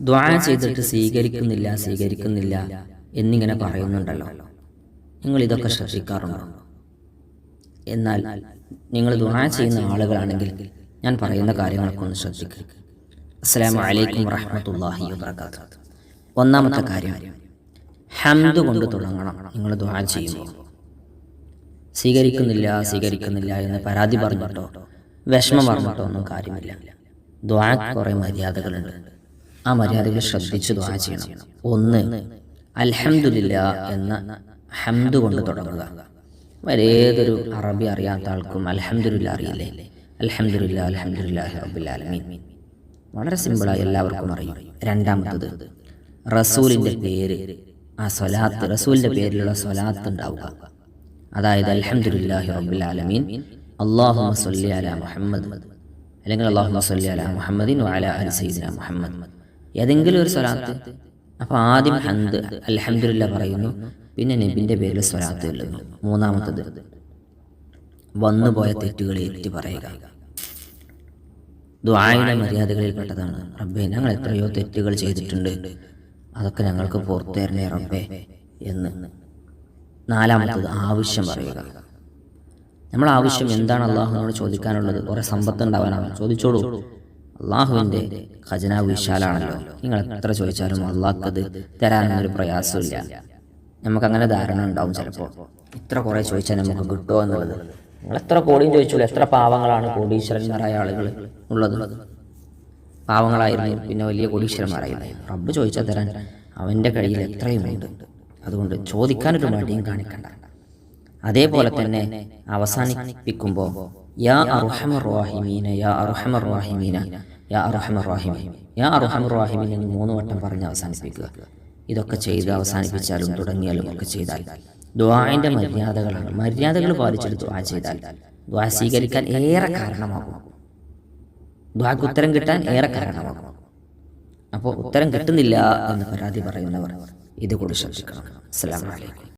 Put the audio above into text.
ദ്വാ ചെയ്തിട്ട് സ്വീകരിക്കുന്നില്ല സ്വീകരിക്കുന്നില്ല എന്നിങ്ങനെ പറയുന്നുണ്ടല്ലോ. നിങ്ങൾ ഇതൊക്കെ ശ്രദ്ധിക്കാറുണ്ടോ? എന്നാൽ നിങ്ങൾ ദ്വാ ചെയ്യുന്ന ആളുകളാണെങ്കിൽ ഞാൻ പറയുന്ന കാര്യങ്ങളൊക്കെ ഒന്ന് ശ്രദ്ധിക്കുക അസ്സാം വലൈക്കും വറഹമത്തല്ലാഹി വാത്ത ഒന്നാമത്തെ കാര്യം ഹംദ് കൊണ്ട് തുടങ്ങണം. നിങ്ങൾ ദ്വാ ചെയ്യുമ്പോൾ. സ്വീകരിക്കുന്നില്ല സ്വീകരിക്കുന്നില്ല എന്ന് പരാതി പറഞ്ഞിട്ടോ? വിഷമം പറഞ്ഞിട്ടോ? ഒന്നും കാര്യമില്ല. ദ്വാ കുറേ മര്യാദകളുണ്ട്. ആ മര്യാദകൾ ശ്രദ്ധിച്ച് ദ്വാ ചെയ്യണം. ഒന്ന് അൽഹംദുലില്ല എന്ന ഹംദ് കൊണ്ട് തുടങ്ങുക. ഏതൊരു അറബി അറിയാത്ത ആൾക്കും അൽഹംദുലില്ല അറിയില്ലേ? അൽഹംദുലില്ല അൽഹംദുലില്ലാഹി റബ്ബിൽ ആലമീൻ. വളരെ സിമ്പിളായി എല്ലാവർക്കും അറിയും. രണ്ടാമത്തത് റസൂലിന്റെ പേര്. ആ സ്വലാത്ത് റസൂലിന്റെ പേരിലുള്ള സ്വലാത്ത് ഉണ്ടാവുക. അതായത് അൽഹംദുലില്ലാഹി റബ്ബിൽ ആലമീൻ. സ്വല്ലി അലാ മുഹമ്മദ്. അല്ലെങ്കിൽ അല്ലാഹുമ്മ സല്ലി അല മുഹമ്മദിൻ വഅലാ അലി സയ്യിദിന മുഹമ്മദ്. ഏതെങ്കിലും ഒരു സ്വലാത്ത്. അപ്പോൾ ആദ്യം ഹന്ത് അലഹമില്ല പറയുന്നു. പിന്നെ നബിന്റെ പേരിൽ സ്വലാത്ത് ചൊല്ലുന്നു മൂന്നാമത്തത് വന്നുപോയ തെറ്റുകളെ എത്തി പറയുക. ദ്വായുടെ മര്യാദകളിൽപ്പെട്ടതാണ്. റബ്ബെ ഞങ്ങൾ എത്രയോ തെറ്റുകൾ ചെയ്തിട്ടുണ്ട്. അതൊക്കെ ഞങ്ങൾക്ക് പുറത്തു തരണേ റബ്ബെ എന്ന്. നാലാമത്തത് ആവശ്യം പറയുക. നമ്മൾ ആവശ്യം എന്താണ് അള്ളാഹുനോട് ചോദിക്കാനുള്ളത്? കുറെ സമ്പത്ത് ഉണ്ടാവാനാണ് ചോദിച്ചോളൂ. അള്ളാഹുവിന്റെ ഖജനാവ് വിശാലാണല്ലോ. നിങ്ങൾ എത്ര ചോദിച്ചാലും അള്ളാഹ്ക്കത് തരാനൊരു പ്രയാസമില്ല നമുക്കങ്ങനെ ധാരണ ഉണ്ടാവും ചിലപ്പോൾ. ഇത്ര കുറേ ചോദിച്ചാൽ നമുക്ക് കിട്ടുമോ എന്നുള്ളത്. നിങ്ങൾ എത്ര കോടിയും ചോദിച്ചോളൂ എത്ര പാവങ്ങളാണ് കോടീശ്വരന്മാരായ ആളുകൾ ഉള്ളത്. പാവങ്ങളായിരുന്നു പിന്നെ വലിയ കോടീശ്വരന്മാരായിരുന്നു. റബ്ബ് ചോദിച്ചാൽ തരാൻ അവന്റെ കയ്യിൽ എത്രയുമുണ്ട് അതുകൊണ്ട് ചോദിക്കാനൊരു മടിയും കാണിക്കണ്ട. അതേപോലെ തന്നെ അവസാനിപ്പിക്കുമ്പോൾ യാ അർഹമർ റാഹിമീന യാ അർഹമർ റാഹിമീന യാ അർഹമർ റാഹിമീൻ യാ അർഹമർ റാഹിമീൻ എന്ന് മൂന്ന് വട്ടം പറഞ്ഞ് അവസാനിപ്പിക്കുക. ഇതൊക്കെ ചെയ്ത് അവസാനിപ്പിച്ചാലും തുടങ്ങിയാലും ഒക്കെ ചെയ്താൽ ദ്വാന്റെ മര്യാദകളാണ്. മര്യാദകൾ പാലിച്ചിട്ട് ദ്വാ ചെയ്താൽ ദ്വാ സ്വീകരിക്കാൻ ഏറെ കാരണമാകും. ദ്വാക്ക് ഉത്തരം കിട്ടാൻ ഏറെ കാരണമാകും. അപ്പോൾ ഉത്തരം കിട്ടുന്നില്ല എന്ന് പരാതി പറയുന്നവർ ഇത് കൂടി ശ്രദ്ധിക്കണം. അസ്സലാമു അലൈക്കും.